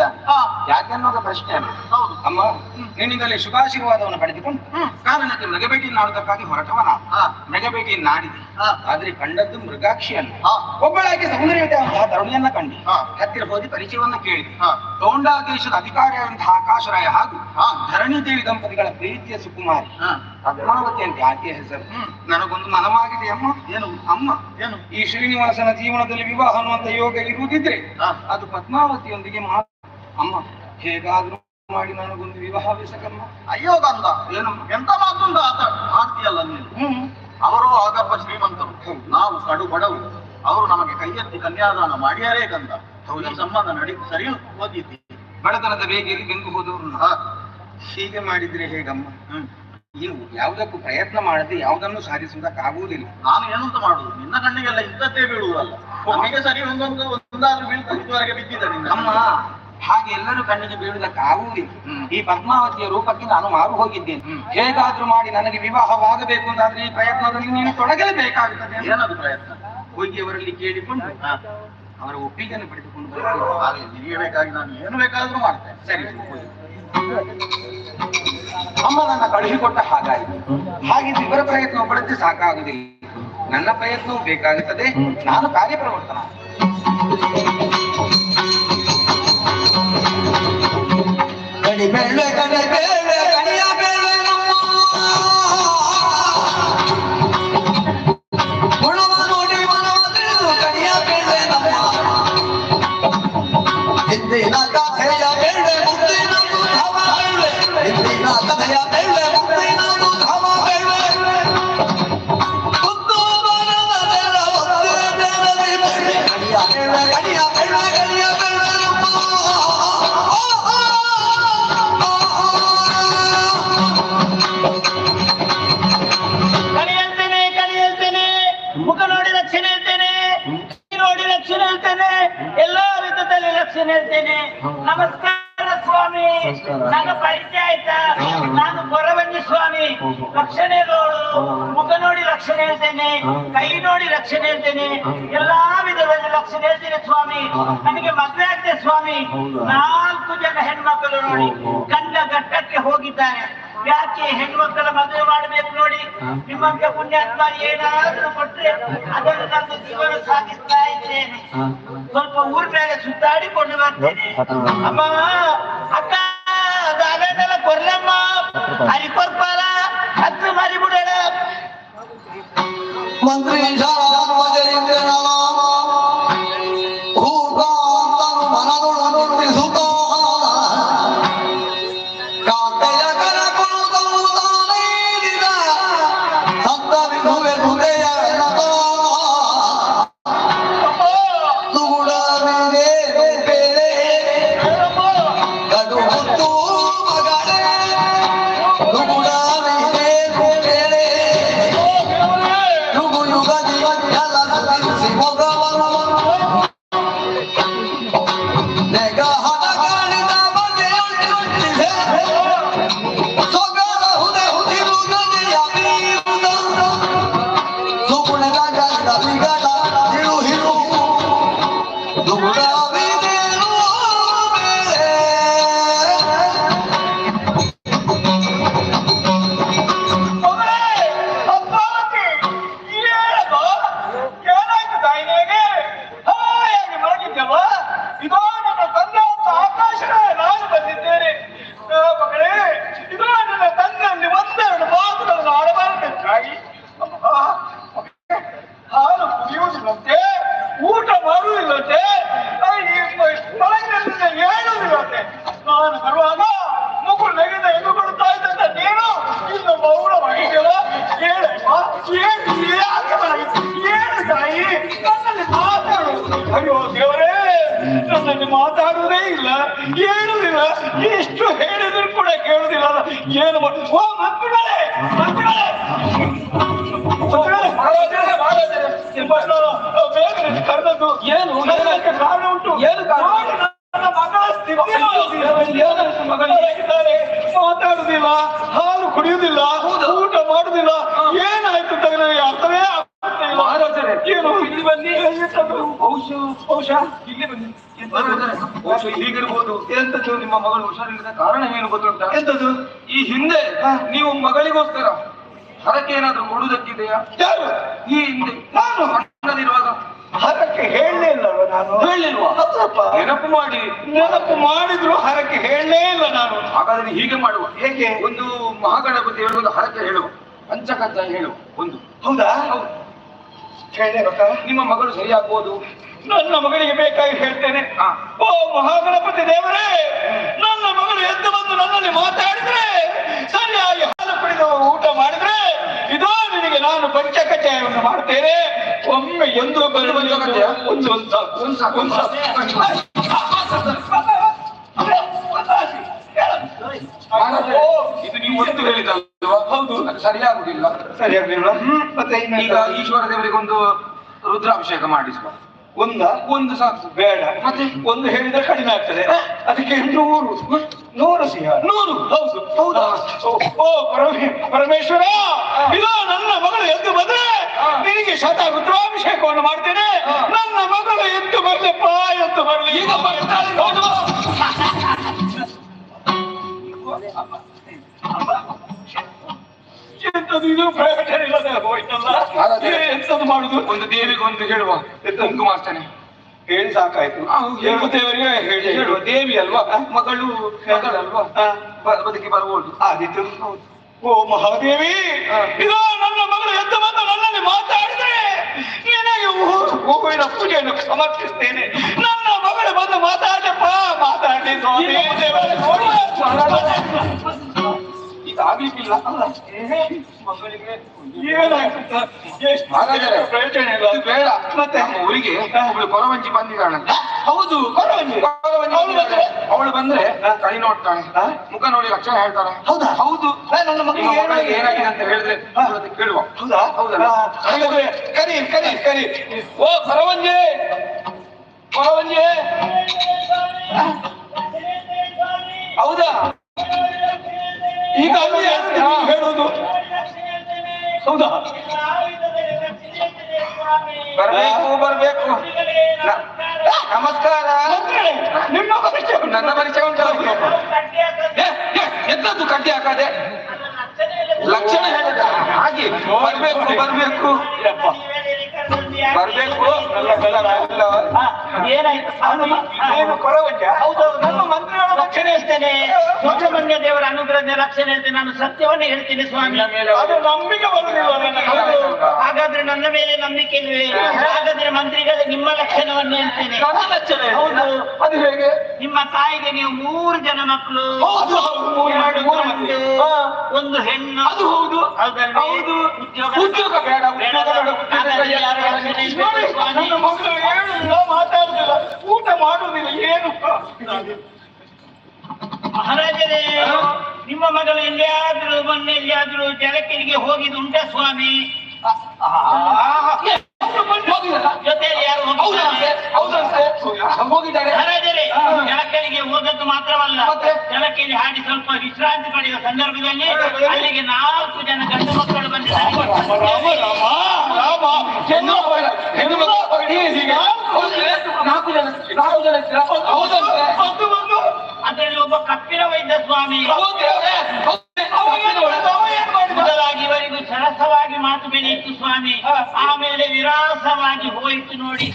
ಇವತ್ತು ಯಾಕೆ ಅನ್ನೋದು ಪ್ರಶ್ನೆ ಹೌದು. ಅಮ್ಮ ನಿನ್ನಿಂದಲೇ ಶುಭಾಶೀರ್ವಾದವನ್ನು ಪಡೆದುಕೊಂಡು. ಕಾರಣಕ್ಕೆ ಮೃಗಬೇಟಿ ನಾಡುವುದಕ್ಕಾಗಿ ಹೊರಟವನ? ಮೃಗಬೇಟಿ ನಾಡಿದೆ. ಆದ್ರೆ ಕಂಡದ್ದು ಮೃಗಾಕ್ಷಿಯನ್ನು ಒಬ್ಬಳಾಗಿ ಸೌಂದರ್ಯದ ತರುಣಿಯನ್ನ ಕಂಡು. ಹತ್ತಿರ ಹೋಗಿ ಪರಿಚಯವನ್ನ ಕೇಳಿದೆ. ಹಾ. ಗೌಂಡಾ ದೇಶದ ಅಧಿಕಾರಿಯಾದಂತಹ ಆಕಾಶರಾಯ ಹಾಗೂ. ಧರಣಿ ದೇವಿ ದಂಪತಿಗಳ ಪ್ರೀತಿಯ ಸುಕುಮಾರಿ. ಪದ್ಮಾವತಿ ಅಂತ ಆಕೆಯ ಹೆಸರು. ನನಗೊಂದು ಮನವಾಗಿದೆ ಅಮ್ಮ. ಏನು? ಅಮ್ಮ ಏನು? ಈ ಶ್ರೀನಿವಾಸನ ಜೀವನದಲ್ಲಿ ವಿವಾಹ ಅನ್ನುವಂತ ಯೋಗ ಇರುವುದಿದ್ರೆ. ಅದು ಪದ್ಮಾವತಿಯೊಂದಿಗೆ ಮಾತು ಅಮ್ಮ ಹೇಗಾದ್ರೂ ಮಾಡಿ ನನಗೊಂದು ವಿವಾಹ ಬೇಸಕಮ್ಮ ಅಯ್ಯೋ ಗಂಧ ಏನು ಎಂತ ಮಾತು ಆತ? ಆಡ್ತೀಯಲ್ಲ ನೀನು? ಹ್ಮ್. ಅವರು ಆಗಪ್ಪ ಶ್ರೀಮಂತರು. ನಾವು ಕಡು ಬಡವರು. ಅವರು ನಮಗೆ ಕೈಯೆತ್ತಿ ಕನ್ಯಾದಾನ ಮಾಡಿಯಾರೇ ಗಂಧ. ಹೌದು. ಈ ಸಂಬಂಧ ನಡಿ ಸರಿ ಓದಿದ್ದಿ. ಬಡತನದ ಬೇಗಿಯಲ್ಲಿ ಬೆಂಗು ಹೋದವರು ಹೀಗೆ ಮಾಡಿದ್ರೆ ಹೇಗಮ್ಮ? ಹ್ಮ್. ನೀವು ಯಾವುದಕ್ಕೂ ಪ್ರಯತ್ನ ಮಾಡದೆ ಯಾವುದನ್ನು ಸಾಧಿಸುವುದಕ್ಕಾಗುವುದಿಲ್ಲ ನಾನು ಏನಂತ ಮಾಡುದು? ನಿನ್ನ ಕಣ್ಣಿಗೆಲ್ಲ ಇಂಥದ್ದೇ ಬೀಳುವುದಲ್ಲ ನಮಗೆ ಸರಿ ಒಂದೊಂದು ಒಂದಾದ್ರೂ ಬೀಳ್ತಾ ಇದುವರೆಗೆ ಬಿದ್ದಿದೆ ಅಮ್ಮ ಹಾಗೆ ಎಲ್ಲರೂ ಕಣ್ಣಿಗೆ ಬೀಳುವುದಕ್ಕಾಗುವುದಿಲ್ಲ. ಈ ಪದ್ಮಾವತಿಯ ರೂಪಕ್ಕೆ ನಾನು ಮಾರು ಹೋಗಿದ್ದೇನೆ. ಹೇಗಾದ್ರೂ ಮಾಡಿ ನನಗೆ ವಿವಾಹವಾಗಬೇಕು ಅಂತಾದ್ರೆ ಈ ಪ್ರಯತ್ನದಲ್ಲಿ ನೀನು ತೊಡಗಲೇಬೇಕಾಗುತ್ತದೆ ಬೇಕಾಗುತ್ತದೆ ಏನದು ಪ್ರಯತ್ನ? ಅವರಲ್ಲಿ ಕೇಳಿಕೊಂಡು ಅವರ ಒಪ್ಪಿಗೆಯನ್ನು ಪಡೆದುಕೊಂಡು ಬೇಕಾಗಿ ನಾನು ಏನು ಬೇಕಾದ್ರೂ ಮಾಡ್ತೇನೆ. ಸರಿ. ಅಮ್ಮ ನನ್ನ ಕಳುಹಿಕೊಟ್ಟ ಹಾಗಾಯಿತು. ಹಾಗಿದ್ದು ಇವರ ಪ್ರಯತ್ನ ಒಬ್ಬಳಂತೆ ಸಾಕಾಗುವುದಿಲ್ಲ. ನನ್ನ ಪ್ರಯತ್ನವೂ ಬೇಕಾಗುತ್ತದೆ. ನಾನು ಕಾರ್ಯಪ್ರವರ್ತನ ಕಣಿ ಬೆಳ್ಳೆ ಕಣಿ ಬೆಳ್ಳೆ ಕಣಿಯ ಬೆಳ್ಳೆ ನಮ್ಮ ಗುಣವ ನೋಡಿ ಮನವ ತಿಳಿದು ಕಣಿಯ ಬೆಳ್ಳೆ ನಮ್ಮ ಹಿಂದಿನ ಕಥೆಯ ಬೆಳ್ಳೆ ಮುಂದಿನದು ಧವ ಬೆಳ್ಳೆ ಹಿಂದಿನ ಕಥೆಯ ಬೆಳ್ಳೆ ಹೇಳ್ತೇನೆ. ನಮಸ್ಕಾರ ಸ್ವಾಮಿ. ನನ್ನ ಪರಿಚಯ ಆಯ್ತಾ? ನಾನು ಕೊರವಂಜಿ ಸ್ವಾಮಿ. ಲಕ್ಷಣೆಗಳು ಮುಖ ನೋಡಿ ರಕ್ಷಣೆ ಹೇಳ್ತೇನೆ. ಕೈ ನೋಡಿ ರಕ್ಷಣೆ ಹೇಳ್ತೇನೆ. ಎಲ್ಲಾ ವಿಧದಲ್ಲಿ ರಕ್ಷಣೆ ಹೇಳ್ತೇನೆ ಸ್ವಾಮಿ. ನನಗೆ ಮದುವೆ ಆಗ್ತದೆ ಸ್ವಾಮಿ. ನಾಲ್ಕು ಜನ ಹೆಣ್ಮಕ್ಕಳು ನೋಡಿ ಗಂಡ ಘಟ್ಟಕ್ಕೆ ಹೋಗಿದ್ದಾರೆ. ಯಾಕೆ ಹೆಣ್ಮಕ್ಕಳ ಮದುವೆ ಮಾಡಬೇಕು ನೋಡಿ? ನಿಮ್ಮಂತ ಪುಣ್ಯಾತ್ಮ ಏನಾದ್ರೂ ಕೊಟ್ರೆ ಅದನ್ನು ನನ್ನ ಜೀವನ ಸಾಗಿಸ್ತಾ ಇದ್ದೇನೆ. ಸ್ವಲ್ಪ ಊರ್ ಮೇಲೆ ಸುತ್ತಾಡಿಕೊಂಡು ಬರ್ತೇನೆ. ಅಮ್ಮ ಅಕ್ಕ ಅದೇನೆಲ್ಲ ಕೊರ್ಲಮ್ಮ? ಹರಿ ಕೊರ್ಪಾಲ ಹತ್ತು ಮರಿ ಬಿಡೋಣ ಮಂತ್ರಿ ನನ್ನಲ್ಲಿ ಮಾತಾಡುವುದೇ ಇಲ್ಲ. ಹೇಳುದಿಲ್ಲ ಎಷ್ಟು ಹೇಳಿದ್ರು ಕೂಡ ಕೇಳುದಿಲ್ಲ. ಏನು ಓ ಮಕ್ಕಳೇ ಮಕ್ಕಳೇ. ಕರೆದದ್ದು. ಏನು? ಕಾರಣ ಉಂಟು. ಏನು ನನ್ನ ಮಗಳ ಮಗಳಿದ್ದಾರೆ ಮಾತಾಡುದಿಲ್ಲ. ಹಾಲು ಕುಡಿಯುವುದಿಲ್ಲ. ಊಟ ಮಾಡುದಿಲ್ಲ ಏನಾಯ್ತು ನನಗೆ ಅರ್ಥವೇ ಆಗ್ತಾ ಇಲ್ಲ. ಏನು? ಇಲ್ಲಿ ಬನ್ನಿ? ಬಹುಶಃ ಬಹುಶಃ ಇಲ್ಲಿ ಬನ್ನಿ. ಹೀಗಿರ್ಬೋದು. ಎಂತದ್ದು ನಿಮ್ಮ ಮಗಳು ಹುಷಾರಿಲ್ಲದ ಕಾರಣ ಏನು ಗೊತ್ತುಂಟ? ಎಂತದ್ದು ಈ ಹಿಂದೆ ನೀವು ಮಗಳಿಗೋಸ್ಕರ ಹರಕೆ ಏನಾದ್ರೂ ಕೊಡುವುದಕ್ಕಿದೆಯಾ ಯಾರು? ಈ ಹಿಂದೆ ನಾನು? ಹಣ್ಣದಿರುವಾಗ ಹರಕೆ ಹೇಳಲೇ ಇಲ್ಲ ನಾನು? ಹೇಳಿಲ್ವಾ. ನೆನಪು ಮಾಡಿ. ನೆನಪು ಮಾಡಿದ್ರು ಹರಕೆ ಹೇಳಲೇ ಇಲ್ಲ ನಾನು. ಹಾಗಾದ್ರೆ ಹೀಗೆ ಮಾಡುವ. ಹೇಗೆ? ಒಂದು ಮಹಾಗಣಪತಿ ಹೇಳುವುದು ಹರಕೆ ಹೇಳುವ. ಪಂಚಕಜ್ಜಾಯ ಹೇಳುವ. ಒಂದು. ಹೌದಾ? ಹೌದು. ಹೇಳಬೇಕಾ ನಿಮ್ಮ ಮಗಳು ಸರಿಯಾಗ್ಬೋದು. ನನ್ನ ಮಗಳಿಗೆ ಬೇಕಾಗಿ ಹೇಳ್ತೇನೆ. ಓ ಮಹಾಗಣಪತಿ ದೇವರೇ ನನ್ನ ಮಗಳು ಎದ್ದು ಬಂದು ನನ್ನಲ್ಲಿ ಮಾತಾಡಿದ್ರೆ ಸರಿಯಾಗಿ ಹಾಲು ಕುಡಿದು ಊಟ ಮಾಡಿದ್ರೆ ಇದೋ ನಿನಗೆ ನಾನು ಪಂಚಕಚಾಯವನ್ನು ಮಾಡ್ತೇನೆ ಒಮ್ಮೆ ಎಂದು ಬಂದು? ಒಂದು ಇದು ನೀವು ಒಂದು ಹೇಳಿದಲ್ವಾ ಹೌದು ಸರಿಯಾಗುದಿಲ್ಲ. ಸರಿಯಾಗಲಿಲ್ಲ ಮತ್ತೆ ಈಗ ಈಶ್ವರ ದೇವರಿಗೊಂದು ರುದ್ರಾಭಿಷೇಕ ಮಾಡಿಸುವ. ಒಂದ? ಒಂದು ಸಾಕು. ಬೇಡ. ಮತ್ತೆ? ಒಂದು ಹೇಳಿದ್ರೆ ಕಡಿಮೆ ಆಗ್ತದೆ. ಅದಕ್ಕೆ ನೂರು ನೂರು ಸಿಂಹ. ನೂರು? ಹೌದು. ಹೌದಾ? ಓ, ಪರಮೇ ಪರಮೇಶ್ವರ! ಇದು ನನ್ನ ಮಗಳು ಎದ್ದು ಬಂದ್ರೆ ನಿನಗೆ ಶತ ರುದ್ರಾಭಿಷೇಕವನ್ನು ಮಾಡ್ತೇನೆ. ನನ್ನ ಮಗಳು ಎದ್ದು ಬರ್ಲಿಪ್ಪ ಎದ್ದು ಬರ್ಲಿ. ಈಗ ಬರ್ತಾಳೆ ನೋಡು. ಎಂತದು ಇದು ಪ್ರಯೋಜನ ಇಲ್ಲದೆ ಹೋಯ್ತಲ್ಲ? ಮಾಡುದು? ಒಂದು ದೇವಿಗೆ ಒಂದು ಹೇಳುವ. ಹೇಳಿ ಸಾಕಾಯ್ತು. ಆ, ಹೇಳು. ಹೇಳು. ದೇವರಿಗೆ ಹೇಳಿ ಹೇಳುವ. ದೇವಿ ಅಲ್ವಾ? ಮಗಳು ಅಲ್ವಾ? ಬದುಕಿ ಬರ್ಬೋದು ಆದಿತ್ತು ಓ ಮಹಾದೇವಿ! ಇದು ನನ್ನ ಮಗಳು ಎದ್ದು ಬಂದು ನನ್ನಲ್ಲಿ ಮಾತಾಡಿದ್ರೆ ನಿನಗೆ ಹೂವಿನ ಪೂಜೆಯನ್ನು ಸಮರ್ಪಿಸ್ತೇನೆ. ನನ್ನ ಮಗಳು ಬಂದು ಮಾತಾಡಪ್ಪ ಮಾತಾಡಿ ಸ್ವಾಮಿ. ಆಗ್ಲಿಕ್ಕಿಲ್ಲ. ಅಲ್ಲ ಮಗಳಿಗೆ ಏನಾಯ್ತು ಸರ್? ಎಷ್ಟು ಹಾಗಾದರೆ ಪ್ರಯೋಜನ ಇಲ್ಲ. ಬೇಡ. ಮತ್ತೆ? ನಮ್ಮ ಊರಿಗೆ ಒಬ್ಳು ಕೊರವಂಜಿ ಬಂದಿದ್ದಾಳಂತೆ. ಹೌದು ಕೊರವಂಜಿ. ಕೊರವಂಜಿ ಅವಳು ಬಂದ್ರೆ? ಅವಳು ಬಂದ್ರೆ ಕೈ ನೋಡ್ತಾಳೆ? ಮುಖ ನೋಡಿ ಲಕ್ಷಣ ಹೇಳ್ತಾಳೆ. ಹೌದಾ? ಹೌದು. ನನ್ನ ಮಗಳಿಗೆ ಏನಾಗಿದೆ? ಅಂತ ಹೇಳಿದ್ರೆ ಅವ್ರ ಕೇಳುವ. ಹೌದಾ? ಹೌದಾ ಹಾಗಾದ್ರೆ ಕರಿ ಕರಿ ಕರಿ ಓ ಕೊರವಂಜಿ! ಕೊರವಂಜಿ! ಹೌದಾ? ಹೌದಾ? ಬರ್ಬೇಕು ಬರ್ಬೇಕು. ನ- ನಮಸ್ಕಾರ. ನಿಮ್ಮ ಪರಿಚಯ ಉಂಟಾ? ನನ್ನ ಪರಿಚಯ ಉಂಟು ಏ, ಏ, ಎಂತದ್ದು ಕಡ್ಡಿ ಹಾಕದೆ? ಲಕ್ಷಣ ಹೇಳಿದ ಹಾಗೆ. ಬರ್ಬೇಕು ಬರ್ಬೇಕು. ಯಪ್ಪ. ಬರ್ಬೇಕು. ಎಲ್ಲ ಕಲರ್ ಎಲ್ಲ ಏನಾಯ್ತು? ಏನು ಕೊರವಂಜ? ಹೌದೌದು ನಮ್ಮ ಮಂತ್ರಿಗಳ ರಕ್ಷಣೆ ಹೇಳ್ತೇನೆ ಸುಬ್ರಹ್ಮಣ್ಯ ದೇವರ ಅನುಗ್ರಹದ ರಕ್ಷಣೆ ಹೇಳ್ತೇನೆ ನಾನು ಸತ್ಯವನ್ನೇ ಹೇಳ್ತೀನಿ ಸ್ವಾಮಿ. ಅದು ನಂಬಿಕೆ ಬರುವುದಿಲ್ಲ. ಹಾಗಾದ್ರೆ ನನ್ನ ಮೇಲೆ ನಂಬಿಕೆ ಇಲ್ವೇ ಹಾಗಾದ್ರೆ ಮಂತ್ರಿಗಳು ನಿಮ್ಮ ಲಕ್ಷಣವನ್ನು ಹೇಳ್ತೇನೆ. ಲಕ್ಷಣ ಹೌದು. ಅದು ಹೇಗೆ? ನಿಮ್ಮ ತಾಯಿಗೆ ನೀವು ಮೂರು ಜನ ಮಕ್ಕಳು. ಒಂದು ಹೆಣ್ಣು. ಅದು ಹೌದು? ಹೌದು. ಉದ್ಯೋಗ ಬೇಡ. ಬೇಡ ಉದ್ಯೋಗ ಹಾಗಾದ್ರೆ ಯಾರ ಬೇಡ. ಲಕ್ಷಣ ಇಲ್ವೇ ನೋಡಿ, ಸ್ವಾಮಿ? ನನ್ನ ಮಗಳು ಹೇಳುದಿಲ್ಲ ಮಾತಾಡುದಿಲ್ಲ ಊಟ ಮಾಡುವುದಿಲ್ಲ ಏನು ಮಹಾರಾಜರೇ ನಿಮ್ಮ ಮಗಳು ಎಲ್ಲಿಯಾದ್ರೂ ಮೊನ್ನೆ ಎಲ್ಲಿಯಾದ್ರೂ ಜಲಕಿರಿಗೆ ಹೋಗಿದುಂಟ ಸ್ವಾಮಿ? ಜೊತೆಯಲ್ಲಿ ಯಾರು ಮಹಾರಾಜರೇ. ಹೋದದ್ದು ಮಾತ್ರವಲ್ಲ? ಜಲಕೆರೆ ಹಾಡಿ ಸ್ವಲ್ಪ ವಿಶ್ರಾಂತಿ ಪಡೆಯುವ ಸಂದರ್ಭದಲ್ಲಿ ಅಲ್ಲಿಗೆ ನಾಲ್ಕು ಜನ ಗಂಡು ಮಕ್ಕಳು ಬಂದಿದ್ದಾರೆ. ನಾಲ್ಕು ಜನ. ನಾಲ್ಕು ಜನ ಅದರಲ್ಲಿ ಒಬ್ಬ ಕಪ್ಪಿನ ವೈದ್ಯ ಸ್ವಾಮಿ. ಮೊದಲಾಗಿ ಇವರಿಗೂ ಸರಸವಾಗಿ ಮಾತು ಬೆಳೆಯಿತು ಸ್ವಾಮಿ. ಆಮೇಲೆ ವಿರಾಸವಾಗಿ ಹೋಯಿತು ನೋಡಿ.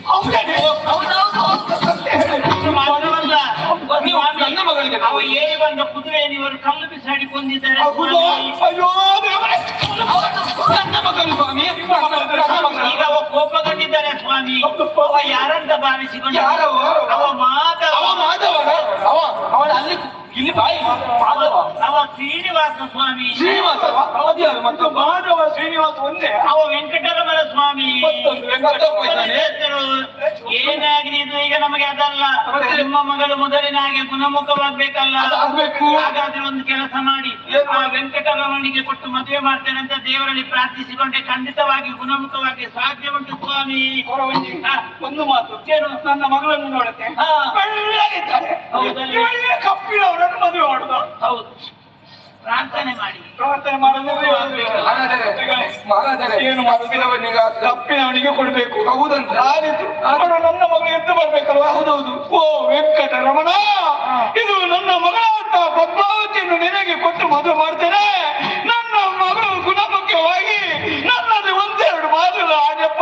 ಅವ ಏರಿ ಬಂದ ಕುದುರೆಯನ್ನು ಇವರು ಕಲ್ಲು ಬಿಸಾಡಿ ಕೊಂದಿದ್ದಾರೆ. ಈಗ ಅವ ಕೋಪಗೊಂಡಿದ್ದಾರೆ ಸ್ವಾಮಿ. ಅವ ಯಾರಂತ ಭಾವಿಸಿಕೊಂಡು? ಅವ ಮಾಧವ ಅವ ಮಾಧವನ ಅವ ಅವನ ಅಲ್ಲಿ ಇಲ್ಲಿ ಬಾಯಿ ಮಾಧವ. ಅವ ಶ್ರೀನಿವಾಸ ಸ್ವಾಮಿ. ಶ್ರೀನಿವಾಸ ಅದ್ಯಾರು ಮತ್ತು ಮಾಧವ ಶ್ರೀನಿವಾಸ ಒಂದೇ. ಅವ ವೆಂಕಟರಮಣ ಸ್ವಾಮಿ. ಏನಾಗಿದೆ ಇದು ಈಗ ನಮಗೆ ಅದಲ್ಲ. ನಿಮ್ಮ ಮಗಳು ಮೊದಲಿನ ಹಾಗೆ ಗುಣಮುಖವಾಗ್ಬೇಕಲ್ಲ. ಹಾಗಾದ್ರೆ ಒಂದು ಕೆಲಸ ಮಾಡಿ. ಆ ವೆಂಕಟರಮಣಿಗೆ ಕೊಟ್ಟು ಮದುವೆ ಮಾಡ್ತೇನೆ ಅಂತ ದೇವರಲ್ಲಿ ಪ್ರಾರ್ಥಿಸಿಕೊಂಡೆ. ಖಂಡಿತವಾಗಿ ಗುಣಮುಖವಾಗಿ ಸಾಧ್ಯ ಉಂಟು ಸ್ವಾಮಿ. ಒಂದು ಮಾತು? ನನ್ನ ಮಗಳನ್ನು ನೋಡುತ್ತೆ. ಹೌದಲ್ಲ? ಇವಳಿಗೆ ಕಪ್ಪಿನವರನ್ನು ಮದುವೆ ಮಾಡುದು? ಹೌದು. ಪ್ರಾರ್ಥನೆ ಮಾಡಿ. ಪ್ರಾರ್ಥನೆ ಮಾಡಲು. ಮಹಾರಾಜರೇ ಏನು ತಪ್ಪಿನವನಿಗೆ ಕೊಡ್ಬೇಕು. ಹೌದಂತ. ಅವನು ನನ್ನ ಮಗ ಎದ್ದು ಬರ್ಬೇಕಲ್ವಾ? ಹೌದೌದು. ಓ ವೆಂಕಟ ರಮಣ ಇದು ನನ್ನ ಮಗಳಾದ ಪದ್ಮಾವತಿಯನ್ನು ನಿನಗೆ ಕೊಟ್ಟು ಮದುವೆ ಮಾಡ್ತೇನೆ. ನನ್ನ ಮಗಳು ಗುಣಮುಖ್ಯವಾಗಿ ನನ್ನಲ್ಲಿ ಒಂದೆರಡು ಮಾತುಗಳು ಆಜಪ್ಪ